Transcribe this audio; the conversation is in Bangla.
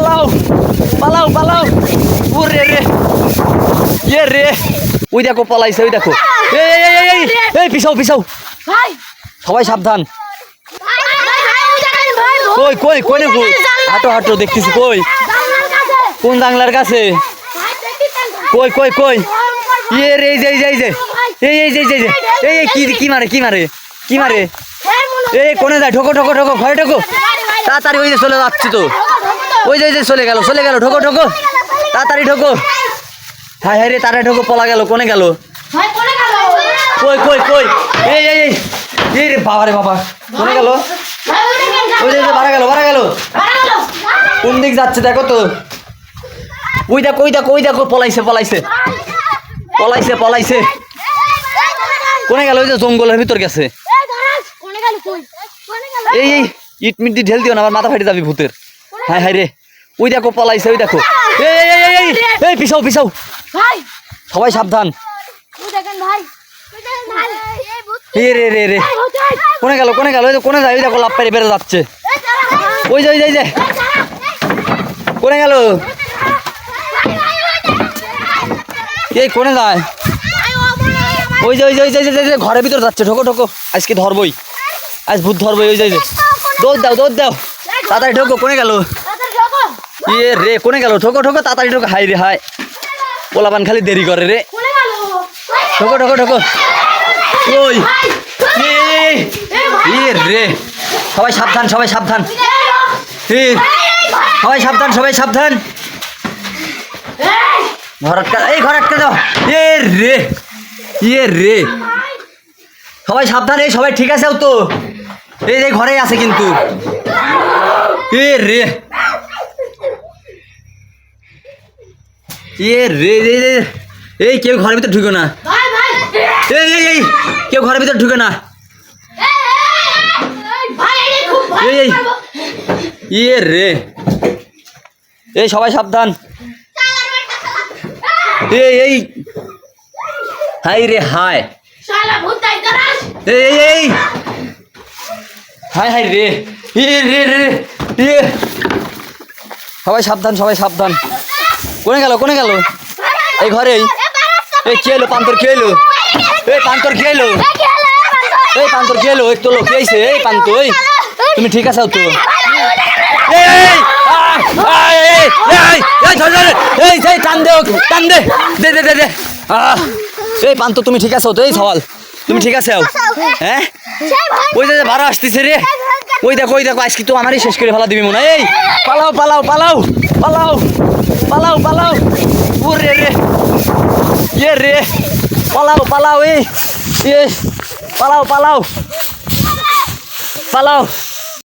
পালাও পালাও পালাও ওরে রে ইয়ে রে ওই দেখো পালাইছে ওই দেখো এই এই এই, এই পিছাও পিছাও সবাই সাবধান কই কই কই কই হাঁটো হাঁটো দেখতেছি কই কোন জাংলার কাছে কই কই কই ইয়ে রে এই যে এই যে এই যে এই এই যে এই যে, এই কি কি মারে কি মারে কি মারে এই কোনে যায় ঠোকো ঠোকো ঠোকো ঘরে ঠোকো তাড়াতাড়ি ওই যে চলে যাচ্ছি তো ওই যে ওই যে চলে গেল চলে গেল ঠোকো ঠোকো তাড়াতাড়ি ঠোকো হাই হায় রে তাড়াতাড়ি ঠোকো পলা গেল কোনে গেল? কই কই কই? এই এই এই এই রে বাবা রে বাবা কোনে গেল? ওই যে বাড়া গেল বাড়া গেল। কোন দিক যাচ্ছে দেখো তো? ওই দেখো ওই দেখো ওই দেখো পলাইছে পলাইছে। পলাইছে পলাইছে। কোনে গেল? ওই যে জঙ্গলের ভিতর গেছে। এই এই ইট মিট দিয়ে ঢেল দিও না আবার মাথা ফাটে যাবি ভূতের। হায় হায় রে। ওই দেখো পলাইছে ওই দেখো। এই পিছাও পিছাও। সবাই সাবধান। রে রে রে। কোনে গেল কোনে গেল? কোনে যায়? ওই দেখো লাভ পেরে বেড়ে যাচ্ছে। ওই যে ওই যে যে। কোনে গেল? এই কোনে যায়? ওই যে ওই যে ওই যে যে, ঘরের ভিতর যাচ্ছে। ঠোকো ঠোকো আজকে ধরবই। আজ ভূত ধরবই ওই যে ওই যে। দৌড় দাও দৌড় দাও। তাড়াতাড়ি ঠোকো কোনে গেল? ইয়ে রে কোনে গেল? ঠোকো ঠোকো তাড়াতাড়ি ঠোকো হাই রে হাই। পোলাপান খালি দেরি করে রে। ঠোকো ঠোকো ঠোকো ওই। এ, এ, ইয়ে রে। সবাই সাবধান সবাই সাবধান। সবাই সাবধান সবাই সাবধান। ঘর আটকা এই ঘর আটকা দাও। এ রে ইয়ে রে। সবাই সাবধান এই সবাই ঠিক আছে তো। এই যে ঘরেই আছে কিন্তু। এ রে ইয়ে রে রে রে এই কেউ ঘরের ভিতর ঢুকে না। এই এই এই কেউ ঘরের ভিতর ঢুকে না। এই ইয়ে রে এই সবাই সাবধান। এই এই। হাই রে হাই। এই এই হাই হাই রে। এ রে রে এ সবাই সাবধান সবাই সাবধান। কোনে গেল কোনে গেল? এই ঘরেই এই। এলো পান্তর এলো এই, পান্তর এলো এই, পান্তর কে এলো এক তো লোক এইছে এই, পান্ত, এই। তুমি ঠিক আছো তো? এই এই এই এই এই এই দে দে। এই, পান্ত, তুমি ঠিক আছো তো? এই, সওয়াল, তুমি ঠিক আছো? হ্যাঁ? ওই যে ভাড়া আসতেছে রে। ওই দেখো ওই দেখো, আজকে তো আমারই শেষ করে ফেলা দিবি মনে। এই, পালাও পালাও পালাও পালাও পালাও পালাও রে রে ইয়ে রে, পালাও পালাও, এই পালাও পালাও পালাও